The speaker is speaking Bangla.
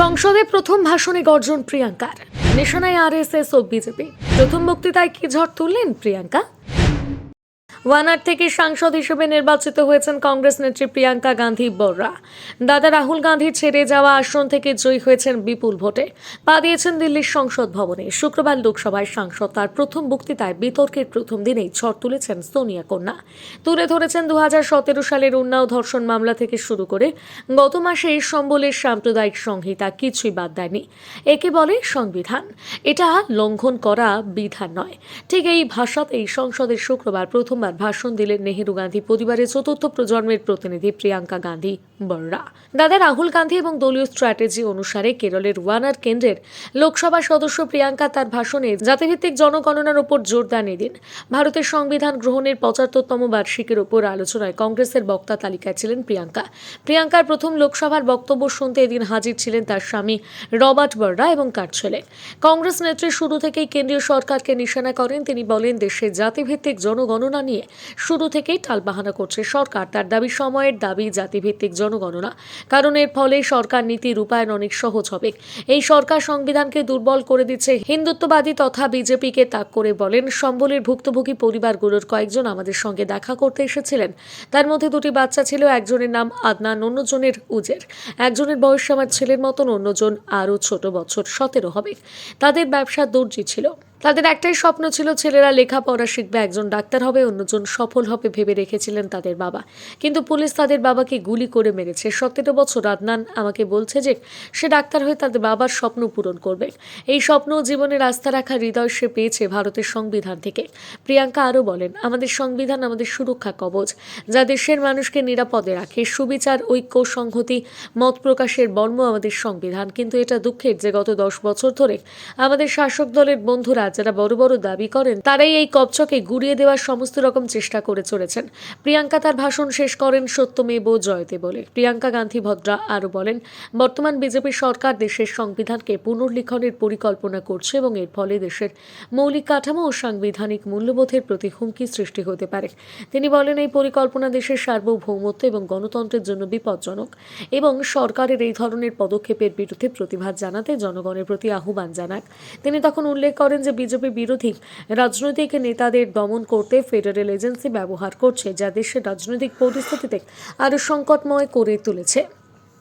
সংসদে প্রথম ভাষণে গর্জন প্রিয়াঙ্কার। নেশনাই আর এস এস ও বিজেপি। প্রথম বক্তৃতায় কি ঝড় তুললেন প্রিয়াঙ্কা? ওয়ানার থেকে সাংসদ হিসেবে নির্বাচিত হয়েছেন কংগ্রেস নেত্রী প্রিয়াঙ্কা গান্ধী বররা। দাদা রাহুল গান্ধী ছেড়ে যাওয়া আসন থেকে জয়ী হয়েছেন বিপুল ভোটে। পা দিয়েছেন দিল্লির সংসদ ভবনে। শুক্রবার লোকসভায় সাংসদ তার প্রথম বক্তৃতায় বিতর্কের প্রথম দিনেই ঝড় তুলেছেন সোনিয়া কন্যা। তুলে ধরেছেন দু হাজার সতেরো সালের উন্নাও ধর্ষণ মামলা থেকে শুরু করে গত মাসে এই সম্বলের সাম্প্রদায়িক সংহিতা কিছুই বাদ দেয়নি। একে বলে সংবিধান। এটা লঙ্ঘন করা বিধান নয়। ঠিক এই ভাষাতেই সংসদের শুক্রবার প্রথমবার ভাষণ দিলেন নেহেরু গান্ধী পরিবারের চতুর্থ প্রজন্মের প্রতিনিধি প্রিয়াঙ্কা গান্ধী বররা দাদা রাহুল গান্ধী এবং দলীয় স্ট্র্যাটেজি অনুসারে কেরলের ওয়ানার কেন্দ্রের লোকসভা সদস্য প্রিয়াঙ্কা তার ভাষণে জাতিভিত্তিক জনগণনার উপর জোর দেন এদিন। ভারতের সংবিধান গ্রহণের পঁচাত্তরতম বার্ষিকীর উপর আলোচনায় কংগ্রেসের বক্তা তালিকায় ছিলেন প্রিয়াঙ্কা। প্রিয়াঙ্কার প্রথম লোকসভার বক্তব্য শুনতে এদিন হাজির ছিলেন তার স্বামী রবার্ট বর্রা এবং তার ছেলে। কংগ্রেস নেত্রী শুরু থেকেই কেন্দ্রীয় সরকারকে নিশানা করেন। তিনি বলেন দেশে জাতিভিত্তিক জনগণনা নিয়ে শুরু থেকেই টালবাহানা করছে সরকার। তার দাবি, সময়ের দাবি জাতিভিত্তিক জনগণনা। কারণ এর ফলে সরকার নীতি রূপায়ণ অনেক সহজ হবে। এই সরকার সংবিধানকে দুর্বল করে দিচ্ছে হিন্দুত্ববাদী তথা বিজেপিকে তাক করে বলেন সম্বলের ভুক্তভোগী পরিবারগুলোর কয়েকজন আমাদের সঙ্গে দেখা করতে এসেছিলেন। তার মধ্যে দুটি বাচ্চা ছিল, একজনের নাম আদনান অন্যজনের উজের। একজনের বয়স আমার ছেলের মতন, অন্যজন আরও ছোট বছর সতেরো হবে। তাদের ব্যবসা দর্জি ছিল। তাদের একটাই স্বপ্ন ছিল ছেলেরা লেখাপড়া শিখবে, একজন ডাক্তার হবে, অন্যজন সফল হবে ভেবে রেখেছিলেন তাদের বাবা। কিন্তু পুলিশ তাদের বাবাকে গুলি করে মেরেছে। সতেরো বছর আদনান আমাকে বলছে যে, সে ডাক্তার হয়ে তাদের বাবার স্বপ্ন পূরণ করবে। এই স্বপ্ন ও জীবনের আস্থা রাখার হৃদয় সে পেয়েছে ভারতের সংবিধান থেকে। প্রিয়াঙ্কা আরও বলেন, আমাদের সংবিধান আমাদের সুরক্ষা কবচ, যা দেশের মানুষকে নিরাপদে রাখে। সুবিচার, ঐক্য, সংহতি, মত প্রকাশের বর্ম আমাদের সংবিধান। কিন্তু এটা দুঃখের যে গত দশ বছর ধরে আমাদের শাসক দলের বন্ধুরা যারা বড় বড় দাবি করেন, তারাই এই কবচকে গুড়িয়ে দেওয়ার সমস্ত রকম চেষ্টা করে চলেছেন। প্রিয়াঙ্কা তার ভাষণ শেষ করেন সত্যমেব জয়তে বলে। প্রিয়াঙ্কা গান্ধী ভদ্রা আরও বলেন, বর্তমান বিজেপি সরকার দেশের সংবিধানকে পুনর্লিখনের পরিকল্পনা করছে এবং এর ফলে দেশের মৌলিক কাঠামো ও সাংবিধানিক মূল্যবোধের প্রতি হুমকি সৃষ্টি হতে পারে। তিনি বলেন, এই পরিকল্পনা দেশের সার্বভৌমত্ব এবং গণতন্ত্রের জন্য বিপজ্জনক এবং সরকারের এই ধরনের পদক্ষেপের বিরুদ্ধে প্রতিবাদ জানাতে জনগণের প্রতি আহ্বান জানাক। তিনি তখন উল্লেখ করেন যে বিজেপি বিরোধী রাজনৈতিক নেতাদের দমন করতে ফেডারেল এজেন্সি ব্যবহার করছে, যা দেশের রাজনৈতিক পরিস্থিতিতে আরও সংকটময় করে তুলেছে।